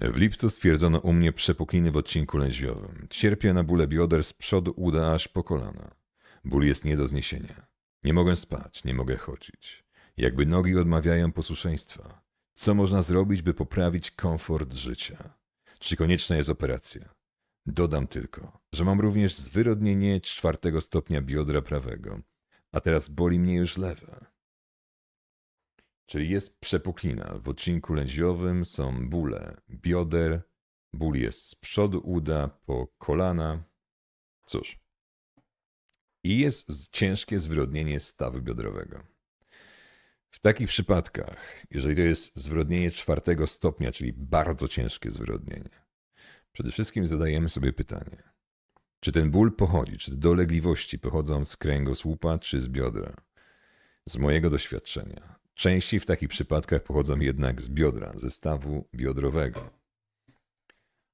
W lipcu stwierdzono u mnie przepukliny w odcinku lędźwiowym. Cierpię na bóle bioder z przodu uda aż po kolana. Ból jest nie do zniesienia. Nie mogę spać, nie mogę chodzić. Jakby nogi odmawiają posłuszeństwa. Co można zrobić, by poprawić komfort życia? Czy konieczna jest operacja? Dodam tylko, że mam również zwyrodnienie czwartego stopnia biodra prawego, a teraz boli mnie już lewe. Czyli jest przepuklina. W odcinku lędźwiowym są bóle bioder, ból jest z przodu uda po kolana. Cóż. I jest ciężkie zwyrodnienie stawu biodrowego. W takich przypadkach, jeżeli to jest zwyrodnienie czwartego stopnia, czyli bardzo ciężkie zwyrodnienie, przede wszystkim zadajemy sobie pytanie, czy ten ból pochodzi, czy dolegliwości pochodzą z kręgosłupa, czy z biodra? Z mojego doświadczenia, częściej w takich przypadkach pochodzą jednak z biodra, ze stawu biodrowego.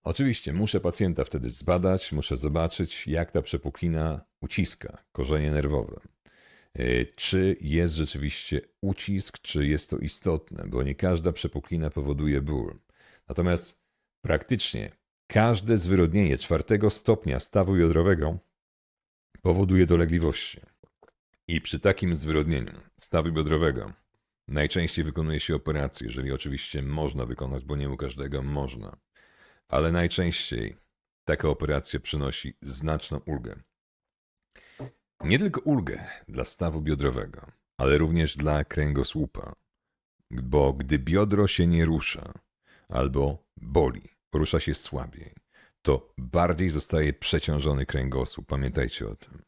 Oczywiście muszę pacjenta wtedy zbadać, muszę zobaczyć, jak ta przepuklina uciska korzenie nerwowe. Yy, Czy jest rzeczywiście ucisk, czy jest to istotne, bo nie każda przepuklina powoduje ból. Natomiast praktycznie każde zwyrodnienie czwartego stopnia stawu jądrowego powoduje dolegliwości. I przy takim zwyrodnieniu stawu biodrowego najczęściej wykonuje się operację, jeżeli oczywiście można wykonać, bo nie u każdego można. Ale najczęściej taka operacja przynosi znaczną ulgę. Nie tylko ulgę dla stawu biodrowego, ale również dla kręgosłupa. Bo gdy biodro się nie rusza, albo boli, rusza się słabiej, to bardziej zostaje przeciążony kręgosłup. Pamiętajcie o tym.